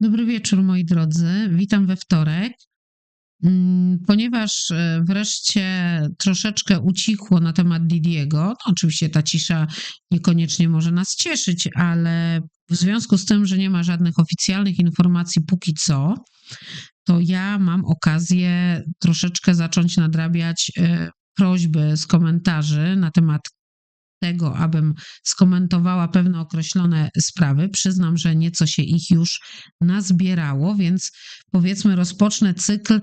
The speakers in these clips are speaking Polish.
Dobry wieczór, moi drodzy. Witam we wtorek. Mm, Ponieważ e, wreszcie troszeczkę ucichło na temat Didiego, no oczywiście ta cisza niekoniecznie może nas cieszyć, ale w związku z tym, że nie ma żadnych oficjalnych informacji póki co, to ja mam okazję troszeczkę zacząć nadrabiać e, prośby z komentarzy na temat tego, abym skomentowała pewne określone sprawy. Przyznam, że nieco się ich już nazbierało, więc powiedzmy rozpocznę cykl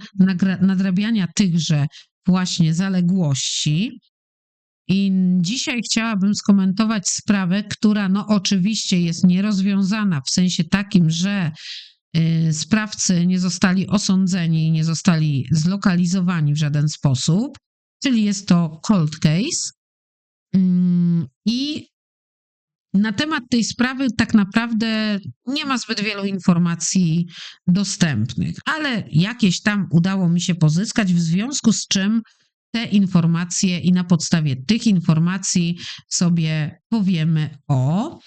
nadrabiania tychże właśnie zaległości. I dzisiaj chciałabym skomentować sprawę, która no oczywiście jest nierozwiązana w sensie takim, że y, sprawcy nie zostali osądzeni, nie zostali zlokalizowani w żaden sposób, czyli jest to cold case. Mm, I na temat tej sprawy tak naprawdę nie ma zbyt wielu informacji dostępnych, ale jakieś tam udało mi się pozyskać, w związku z czym te informacje i na podstawie tych informacji sobie powiemy o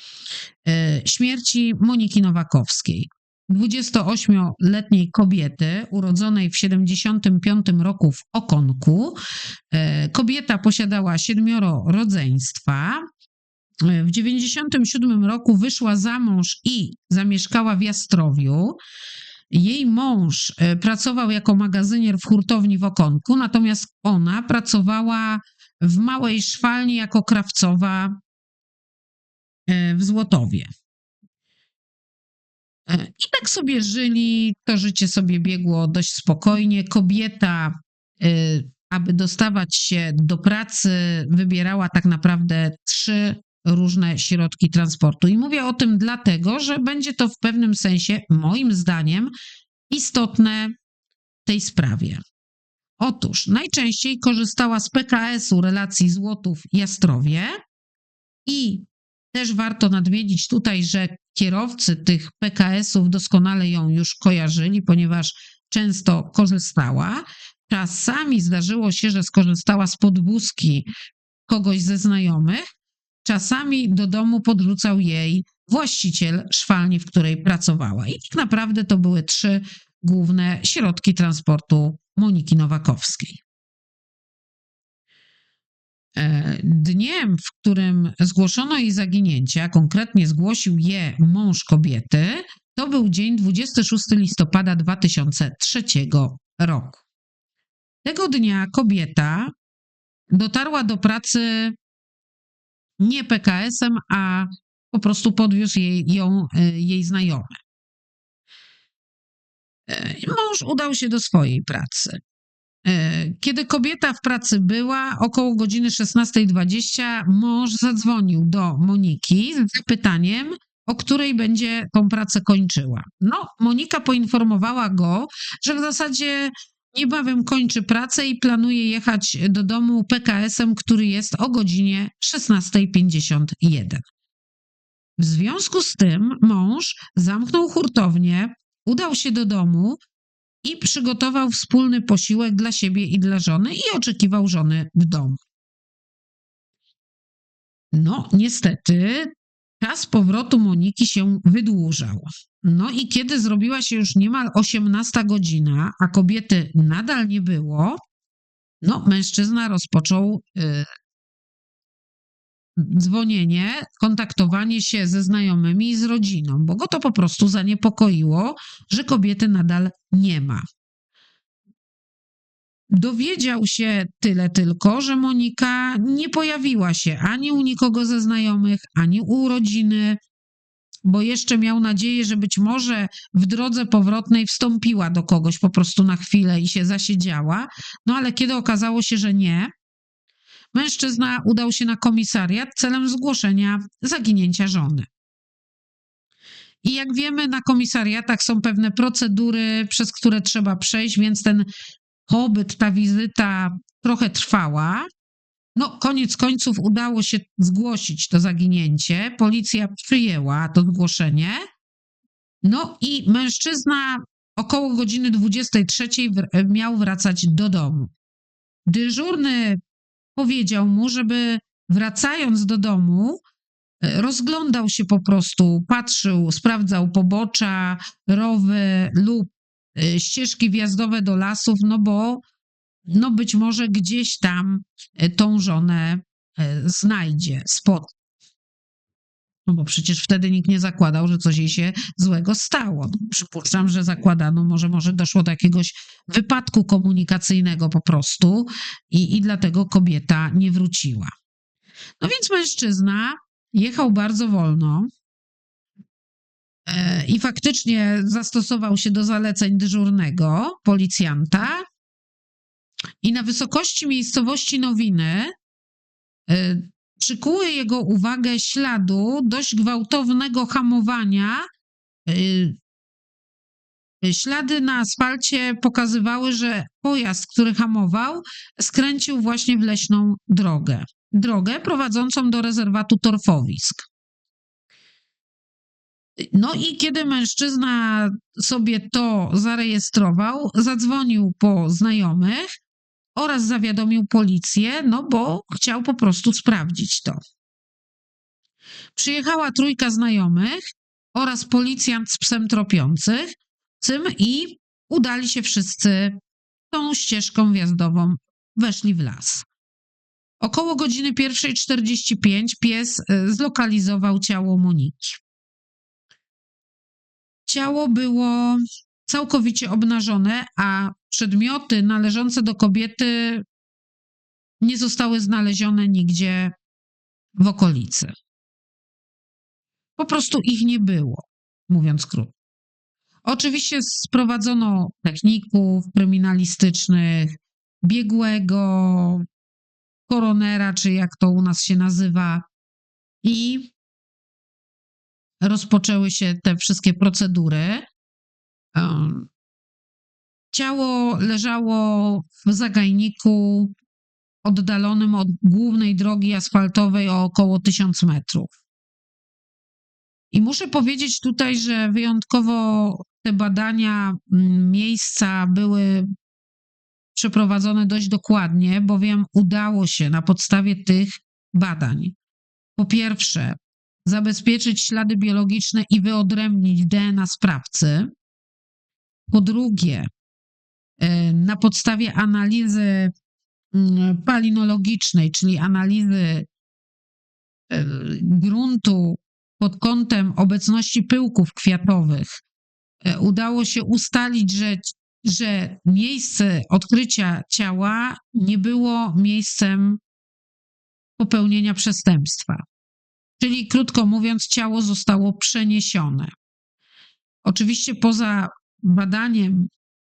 e, śmierci Moniki Nowakowskiej. 28-letniej kobiety urodzonej w 75 roku w Okonku. E, Kobieta posiadała siedmioro rodzeństwa. E, W 97 roku wyszła za mąż i zamieszkała w Jastrowiu. Jej mąż e, pracował jako magazynier w hurtowni w Okonku, natomiast ona pracowała w małej szwalni jako krawcowa w Złotowie. I tak sobie żyli, to życie sobie biegło dość spokojnie. Kobieta, e, aby dostawać się do pracy, wybierała tak naprawdę trzy różne środki transportu. I mówię o tym dlatego, że będzie to w pewnym sensie, moim zdaniem, istotne w tej sprawie. Otóż najczęściej korzystała z PKS-u relacji Złotów-Jastrowie i też warto nadmienić tutaj, że kierowcy tych PKS-ów doskonale ją już kojarzyli, ponieważ często korzystała. Czasami zdarzyło się, że skorzystała z podwózki kogoś ze znajomych. Czasami do domu podrzucał jej właściciel szwalni, w której pracowała. I tak naprawdę to były trzy główne środki transportu Moniki Nowakowskiej. E, Dniem, w którym zgłoszono jej zaginięcie, a konkretnie zgłosił je mąż kobiety, to był dzień 26 listopada 2003 roku. Tego dnia kobieta dotarła do pracy nie PKS-em, a po prostu podwiózł jej, ją e, jej znajomy. E, Mąż udał się do swojej pracy. E, Kiedy kobieta w pracy była, około godziny 16.20, mąż zadzwonił do Moniki z pytaniem, o której będzie tą pracę kończyła. No, Monika poinformowała go, że w zasadzie niebawem kończy pracę i planuje jechać do domu PKS-em, który jest o godzinie 16.51. W związku z tym mąż zamknął hurtownię, udał się do domu i przygotował wspólny posiłek dla siebie i dla żony i oczekiwał żony w domu. No, niestety, czas powrotu Moniki się wydłużał. No i kiedy zrobiła się już niemal 18 godzina, a kobiety nadal nie było, no, mężczyzna rozpoczął y, dzwonienie, kontaktowanie się ze znajomymi i z rodziną, bo go to po prostu zaniepokoiło, że kobiety nadal nie ma. Dowiedział się tyle tylko, że Monika nie pojawiła się ani u nikogo ze znajomych, ani u rodziny, bo jeszcze miał nadzieję, że być może w drodze powrotnej wstąpiła do kogoś po prostu na chwilę i się zasiedziała. No ale kiedy okazało się, że nie, mężczyzna udał się na komisariat celem zgłoszenia zaginięcia żony. I jak wiemy, na komisariatach są pewne procedury, przez które trzeba przejść, więc ten pobyt, ta wizyta trochę trwała. No, koniec końców udało się zgłosić to zaginięcie. Policja przyjęła to zgłoszenie. No i mężczyzna około godziny 23 wr- miał wracać do domu. Dyżurny powiedział mu, żeby wracając do domu, e, rozglądał się po prostu, patrzył, sprawdzał pobocza, rowy lub e, ścieżki wjazdowe do lasów, no bo no być może gdzieś tam e, tą żonę znajdzie, spotka. No bo przecież wtedy nikt nie zakładał, że coś jej się złego stało. No, Przypuszczam, że zakładano, może, może doszło do jakiegoś wypadku komunikacyjnego po prostu i, i dlatego kobieta nie wróciła. No więc mężczyzna jechał bardzo wolno e, i faktycznie zastosował się do zaleceń dyżurnego policjanta i na wysokości miejscowości Nowiny e, przykuły jego uwagę śladu dość gwałtownego hamowania. Y, Ślady na asfalcie pokazywały, że pojazd, który hamował, skręcił właśnie w leśną drogę. Drogę prowadzącą do rezerwatu torfowisk. No i kiedy mężczyzna sobie to zarejestrował, zadzwonił po znajomych oraz zawiadomił policję, no bo chciał po prostu sprawdzić to. Przyjechała trójka znajomych oraz policjant z psem tropiących cym i udali się wszyscy tą ścieżką wjazdową, weszli w las. Około godziny 1.45 pies y, zlokalizował ciało Moniki. Ciało było całkowicie obnażone, a przedmioty należące do kobiety nie zostały znalezione nigdzie w okolicy. Po prostu ich nie było, mówiąc krótko. Oczywiście sprowadzono techników kryminalistycznych, biegłego, koronera, czy jak to u nas się nazywa, i rozpoczęły się te wszystkie procedury. Ciało leżało w zagajniku oddalonym od głównej drogi asfaltowej o około 1000 metrów. I muszę powiedzieć tutaj, że wyjątkowo te badania mm, miejsca były przeprowadzone dość dokładnie, bowiem udało się na podstawie tych badań po pierwsze zabezpieczyć ślady biologiczne i wyodrębnić DNA sprawcy. Po drugie, na podstawie analizy mm, palinologicznej, czyli analizy e, gruntu pod kątem obecności pyłków kwiatowych, e, udało się ustalić, że, że miejsce odkrycia ciała nie było miejscem popełnienia przestępstwa. Czyli krótko mówiąc, ciało zostało przeniesione. Oczywiście poza badaniem,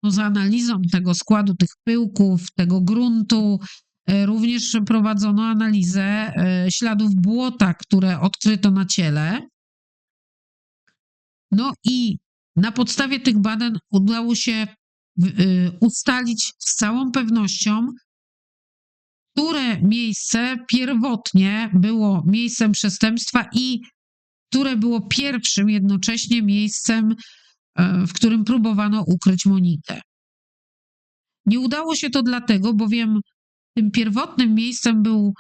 poza analizą tego składu tych pyłków, tego gruntu, e, również prowadzono analizę e, śladów błota, które odkryto na ciele. No i na podstawie tych badań udało się e, ustalić z całą pewnością, które miejsce pierwotnie było miejscem przestępstwa i które było pierwszym jednocześnie miejscem, w którym próbowano ukryć Monikę. Nie udało się to dlatego, bowiem tym pierwotnym miejscem był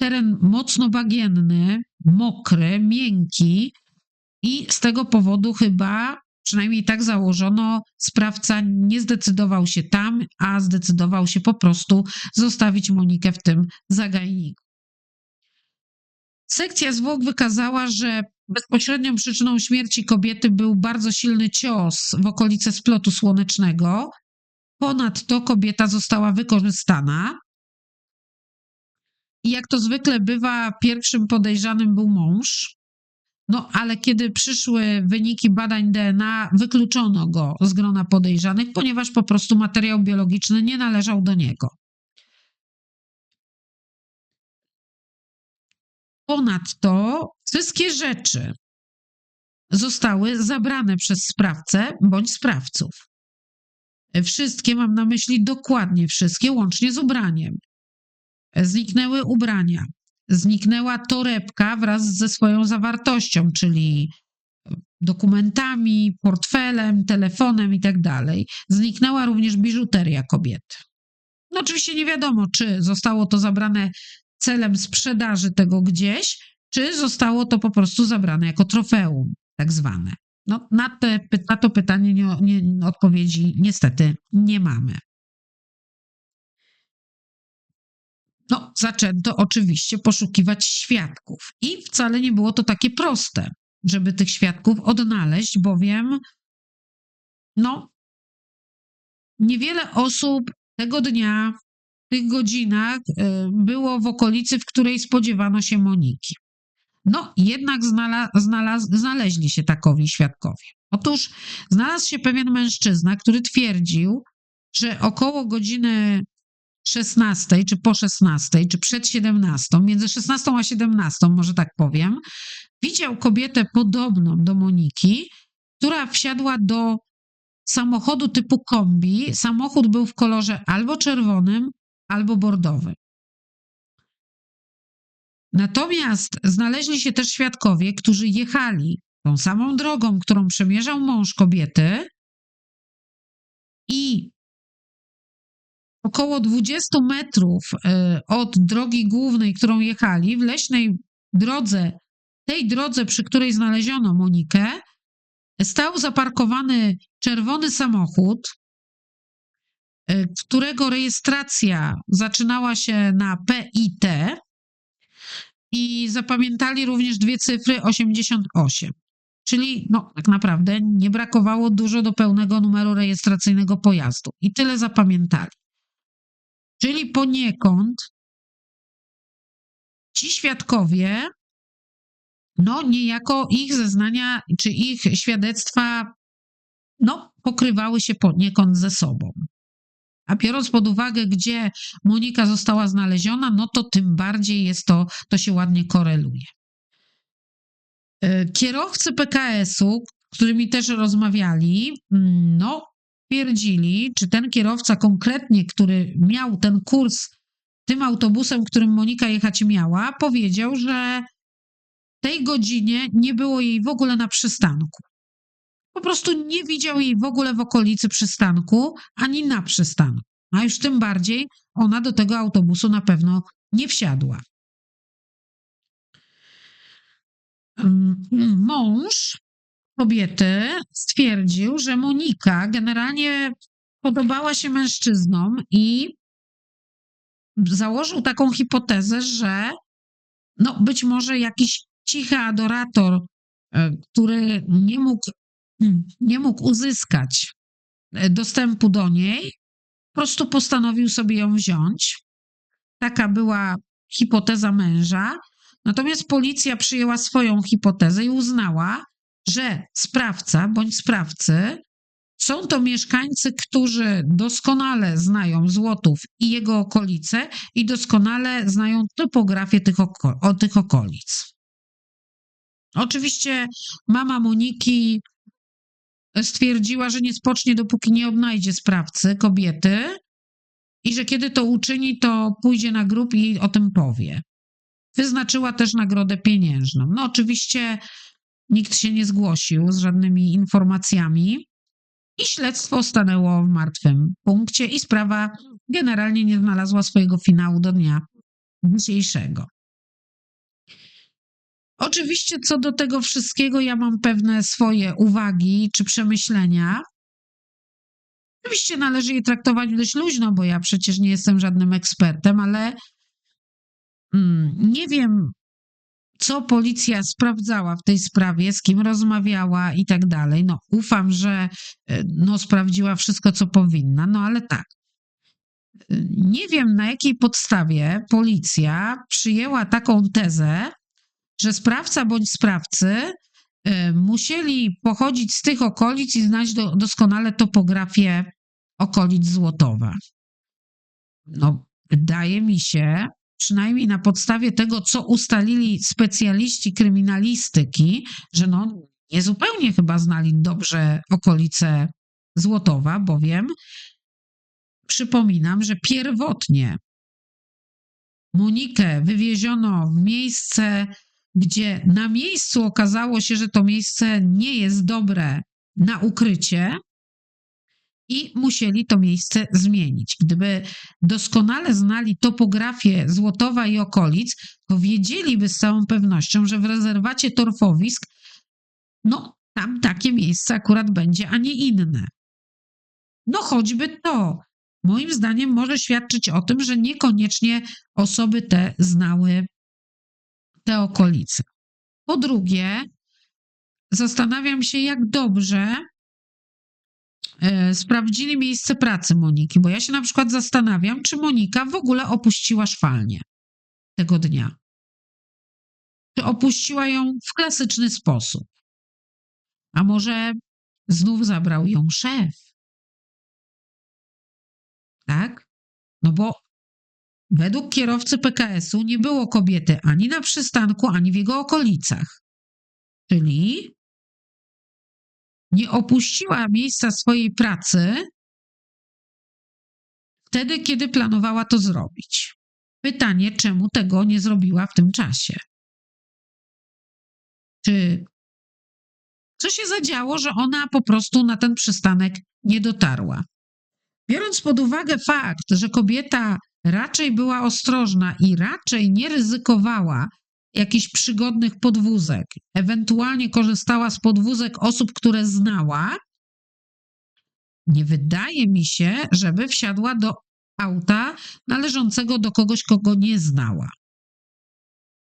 teren mocno bagienny, mokry, miękki i z tego powodu chyba, przynajmniej tak założono, sprawca nie zdecydował się tam, a zdecydował się po prostu zostawić Monikę w tym zagajniku. Sekcja zwłok wykazała, że bezpośrednią przyczyną śmierci kobiety był bardzo silny cios w okolice splotu słonecznego. Ponadto kobieta została wykorzystana. I jak to zwykle bywa, pierwszym podejrzanym był mąż. No, ale kiedy przyszły wyniki badań DNA, wykluczono go z grona podejrzanych, ponieważ po prostu materiał biologiczny nie należał do niego. Ponadto wszystkie rzeczy zostały zabrane przez sprawcę bądź sprawców. Wszystkie, mam na myśli dokładnie wszystkie, łącznie z ubraniem. Zniknęły ubrania, zniknęła torebka wraz ze swoją zawartością, czyli dokumentami, portfelem, telefonem i tak. Zniknęła również biżuteria kobiety. No oczywiście nie wiadomo, czy zostało to zabrane celem sprzedaży tego gdzieś, czy zostało to po prostu zabrane jako trofeum, tak zwane. No, na, te, na to pytanie nie, nie, odpowiedzi niestety nie mamy. No, zaczęto oczywiście poszukiwać świadków i wcale nie było to takie proste, żeby tych świadków odnaleźć, bowiem no, niewiele osób tego dnia, w tych godzinach y, było w okolicy, w której spodziewano się Moniki. No, jednak znala, znalaz, znaleźli się takowi świadkowie. Otóż znalazł się pewien mężczyzna, który twierdził, że około godziny 16, czy po 16, czy przed 17, między 16 a 17, może tak powiem, widział kobietę podobną do Moniki, która wsiadła do samochodu typu kombi. Samochód był w kolorze albo czerwonym, albo bordowym. Natomiast znaleźli się też świadkowie, którzy jechali tą samą drogą, którą przemierzał mąż kobiety. I około 20 metrów e, od drogi głównej, którą jechali, w leśnej drodze, tej drodze, przy której znaleziono Monikę, stał zaparkowany czerwony samochód, e, którego rejestracja zaczynała się na PIT i zapamiętali również dwie cyfry 88. Czyli no, tak naprawdę nie brakowało dużo do pełnego numeru rejestracyjnego pojazdu. I tyle zapamiętali. Czyli poniekąd ci świadkowie, no niejako ich zeznania czy ich świadectwa, no pokrywały się poniekąd ze sobą. A biorąc pod uwagę, gdzie Monika została znaleziona, no to tym bardziej jest to, to się ładnie koreluje. E, Kierowcy PKS-u, którymi też rozmawiali, mm, no, twierdzili, czy ten kierowca konkretnie, który miał ten kurs tym autobusem, którym Monika jechać miała, powiedział, że tej godzinie nie było jej w ogóle na przystanku. Po prostu nie widział jej w ogóle w okolicy przystanku, ani na przystanku. A już tym bardziej ona do tego autobusu na pewno nie wsiadła. Mąż kobiety stwierdził, że Monika generalnie podobała się mężczyznom i założył taką hipotezę, że no być może jakiś cichy adorator, e, który nie mógł, nie mógł uzyskać e, dostępu do niej, po prostu postanowił sobie ją wziąć. Taka była hipoteza męża. Natomiast policja przyjęła swoją hipotezę i uznała, że sprawca bądź sprawcy są to mieszkańcy, którzy doskonale znają Złotów i jego okolice i doskonale znają topografię tych, oko tych okolic. Oczywiście mama Moniki stwierdziła, że nie spocznie, dopóki nie odnajdzie sprawcy kobiety i że kiedy to uczyni, to pójdzie na grób i o tym powie. Wyznaczyła też nagrodę pieniężną. No, oczywiście nikt się nie zgłosił z żadnymi informacjami i śledztwo stanęło w martwym punkcie i sprawa generalnie nie znalazła swojego finału do dnia dzisiejszego. Oczywiście, co do tego wszystkiego, ja mam pewne swoje uwagi czy przemyślenia. Oczywiście należy je traktować dość luźno, bo ja przecież nie jestem żadnym ekspertem, ale mm, nie wiem, co policja sprawdzała w tej sprawie, z kim rozmawiała i tak dalej. No, ufam, że e, no, sprawdziła wszystko, co powinna, no ale tak. E, Nie wiem, na jakiej podstawie policja przyjęła taką tezę, że sprawca bądź sprawcy e, musieli pochodzić z tych okolic i znać do, doskonale topografię okolic Złotowa. No, wydaje mi się, przynajmniej na podstawie tego, co ustalili specjaliści kryminalistyki, że no niezupełnie chyba znali dobrze okolice Złotowa, bowiem przypominam, że pierwotnie Monikę wywieziono w miejsce, gdzie na miejscu okazało się, że to miejsce nie jest dobre na ukrycie i musieli to miejsce zmienić. Gdyby doskonale znali topografię Złotowa i okolic, to wiedzieliby z całą pewnością, że w rezerwacie torfowisk, no tam takie miejsce akurat będzie, a nie inne. No choćby to, moim zdaniem może świadczyć o tym, że niekoniecznie osoby te znały te okolice. Po drugie, zastanawiam się, jak dobrze e, sprawdzili miejsce pracy Moniki, bo ja się na przykład zastanawiam, czy Monika w ogóle opuściła szwalnię tego dnia. Czy opuściła ją w klasyczny sposób? A może znów zabrał ją szef? Tak? No bo według kierowcy PKS-u nie było kobiety ani na przystanku, ani w jego okolicach. Czyli nie opuściła miejsca swojej pracy wtedy, kiedy planowała to zrobić. Pytanie, czemu tego nie zrobiła w tym czasie? Czy co się zadziało, że ona po prostu na ten przystanek nie dotarła? Biorąc pod uwagę fakt, że kobieta raczej była ostrożna i raczej nie ryzykowała jakichś przygodnych podwózek, ewentualnie korzystała z podwózek osób, które znała, nie wydaje mi się, żeby wsiadła do auta należącego do kogoś, kogo nie znała.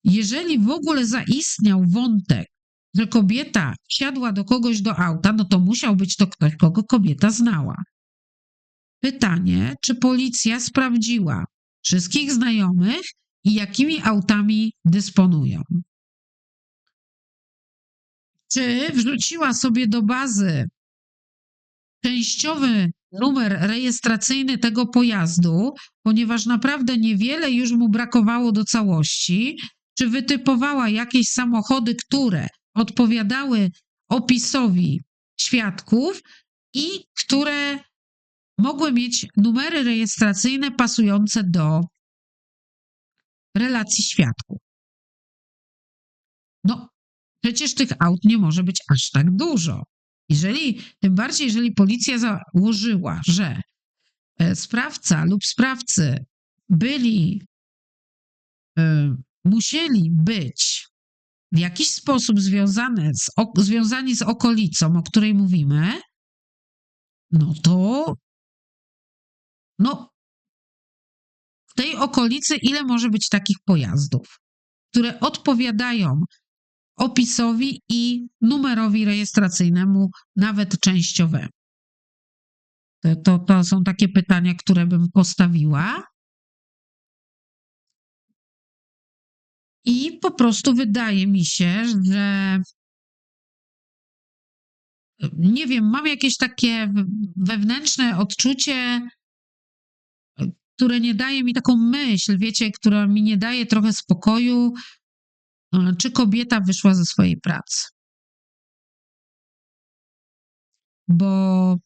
Jeżeli w ogóle zaistniał wątek, że kobieta wsiadła do kogoś do auta, no to musiał być to ktoś, kogo kobieta znała. Pytanie, czy policja sprawdziła wszystkich znajomych i jakimi autami dysponują? Czy wrzuciła sobie do bazy częściowy numer rejestracyjny tego pojazdu, ponieważ naprawdę niewiele już mu brakowało do całości? Czy wytypowała jakieś samochody, które odpowiadały opisowi świadków i które mogły mieć numery rejestracyjne pasujące do relacji świadków. No, przecież tych aut nie może być aż tak dużo. Jeżeli, tym bardziej, jeżeli policja założyła, że e, sprawca lub sprawcy byli, y, musieli być w jakiś sposób związane z, związani z okolicą, o której mówimy, no to no, w tej okolicy ile może być takich pojazdów, które odpowiadają opisowi i numerowi rejestracyjnemu, nawet częściowemu? To, to, to są takie pytania, które bym postawiła. I po prostu wydaje mi się, że nie wiem, mam jakieś takie wewnętrzne odczucie, które nie daje mi taką myśl, wiecie, która mi nie daje trochę spokoju, e, czy kobieta wyszła ze swojej pracy. Bo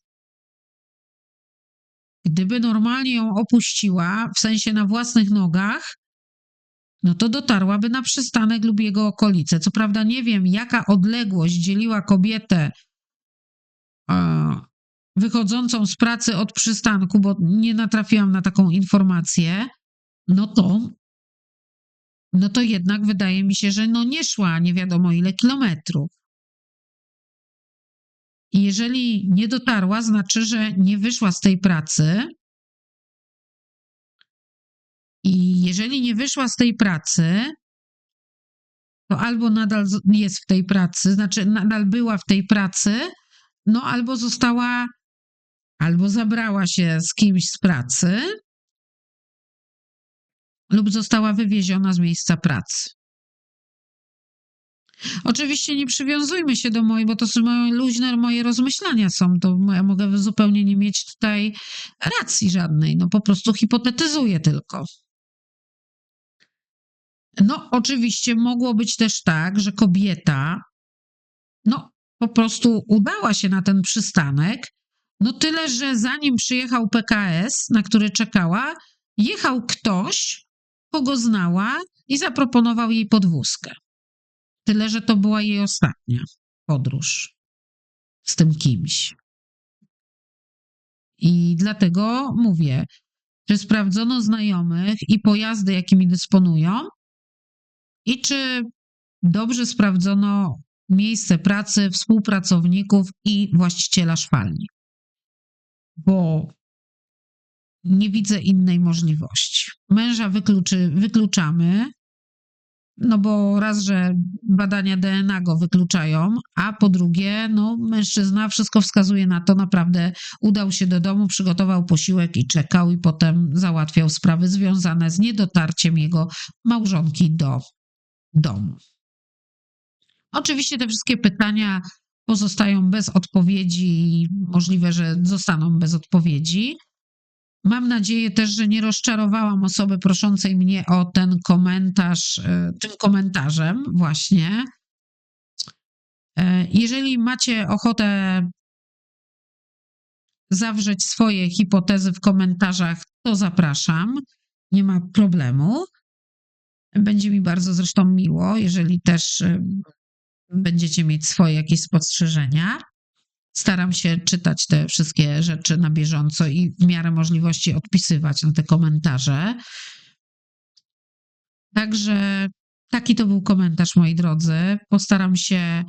gdyby normalnie ją opuściła, w sensie na własnych nogach, no to dotarłaby na przystanek lub jego okolice. Co prawda nie wiem, jaka odległość dzieliła kobietę wychodzącą z pracy od przystanku, bo nie natrafiłam na taką informację, no to, no to jednak wydaje mi się, że no nie szła nie wiadomo ile kilometrów. I jeżeli nie dotarła, znaczy, że nie wyszła z tej pracy. I jeżeli nie wyszła z tej pracy, to albo nadal jest w tej pracy, znaczy nadal była w tej pracy, no albo została albo zabrała się z kimś z pracy, lub została wywieziona z miejsca pracy. Oczywiście nie przywiązujmy się do mojej, bo to są moje luźne moje rozmyślania są, to ja mogę zupełnie nie mieć tutaj racji żadnej, no po prostu hipotetyzuję tylko. No oczywiście mogło być też tak, że kobieta no po prostu udała się na ten przystanek, no tyle, że zanim przyjechał PKS, na który czekała, jechał ktoś, kogo znała i zaproponował jej podwózkę. Tyle, że to była jej ostatnia podróż z tym kimś. I dlatego mówię, czy sprawdzono znajomych i pojazdy, jakimi dysponują, i czy dobrze sprawdzono miejsce pracy współpracowników i właściciela szwalni. Bo nie widzę innej możliwości. Męża wykluczy, wykluczamy, no bo raz, że badania DNA go wykluczają, a po drugie, no mężczyzna, wszystko wskazuje na to, naprawdę udał się do domu, przygotował posiłek i czekał i potem załatwiał sprawy związane z niedotarciem jego małżonki do domu. Oczywiście te wszystkie pytania pozostają bez odpowiedzi i możliwe, że zostaną bez odpowiedzi. Mam nadzieję też, że nie rozczarowałam osoby proszącej mnie o ten komentarz, e, tym komentarzem właśnie. E, Jeżeli macie ochotę zawrzeć swoje hipotezy w komentarzach, to zapraszam. Nie ma problemu. Będzie mi bardzo zresztą miło, jeżeli też e, będziecie mieć swoje jakieś spostrzeżenia. Staram się czytać te wszystkie rzeczy na bieżąco i w miarę możliwości odpisywać na te komentarze. Także taki to był komentarz, moi drodzy. Postaram się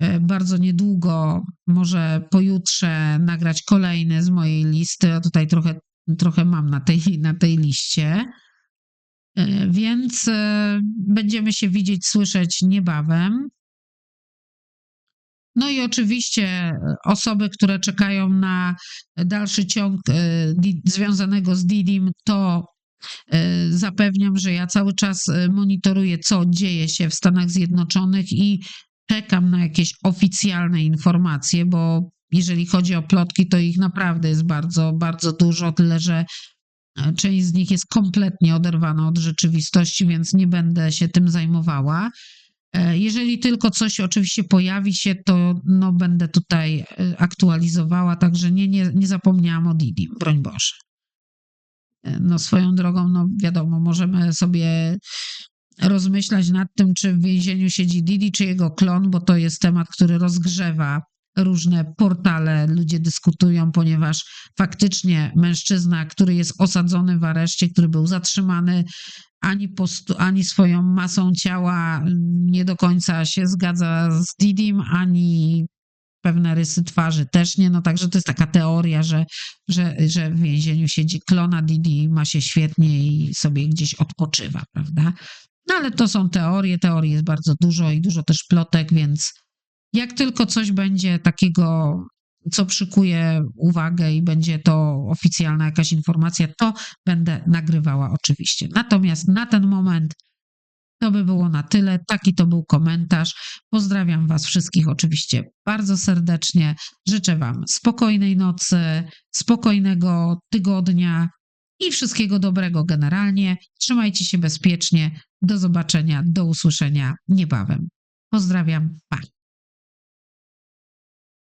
e, bardzo niedługo, może pojutrze, nagrać kolejny z mojej listy. Ja tutaj trochę, trochę mam na tej, na tej liście. E, Więc e, będziemy się widzieć, słyszeć niebawem. No i oczywiście e, osoby, które czekają na dalszy ciąg e, związanego z Didim, to e, zapewniam, że ja cały czas monitoruję, co dzieje się w Stanach Zjednoczonych i czekam na jakieś oficjalne informacje, bo jeżeli chodzi o plotki, to ich naprawdę jest bardzo, bardzo dużo, tyle że część z nich jest kompletnie oderwana od rzeczywistości, więc nie będę się tym zajmowała. E, Jeżeli tylko coś oczywiście pojawi się, to no, będę tutaj e, aktualizowała, także nie, nie, nie zapomniałam o Didi, broń Boże. E, No swoją drogą, no wiadomo, możemy sobie rozmyślać nad tym, czy w więzieniu siedzi Didi, czy jego klon, bo to jest temat, który rozgrzewa różne portale, ludzie dyskutują, ponieważ faktycznie mężczyzna, który jest osadzony w areszcie, który był zatrzymany, ani, postu, ani swoją masą ciała mm, nie do końca się zgadza z Didim, ani pewne rysy twarzy też nie. No także to jest taka teoria, że, że, że w więzieniu siedzi klona Didi, ma się świetnie i sobie gdzieś odpoczywa, prawda? No ale to są teorie, teorii jest bardzo dużo i dużo też plotek, więc jak tylko coś będzie takiego, co przykuje uwagę i będzie to oficjalna jakaś informacja, to będę nagrywała oczywiście. Natomiast na ten moment to by było na tyle. Taki to był komentarz. Pozdrawiam Was wszystkich oczywiście bardzo serdecznie. Życzę Wam spokojnej nocy, spokojnego tygodnia i wszystkiego dobrego generalnie. Trzymajcie się bezpiecznie. Do zobaczenia, do usłyszenia niebawem. Pozdrawiam. Pa.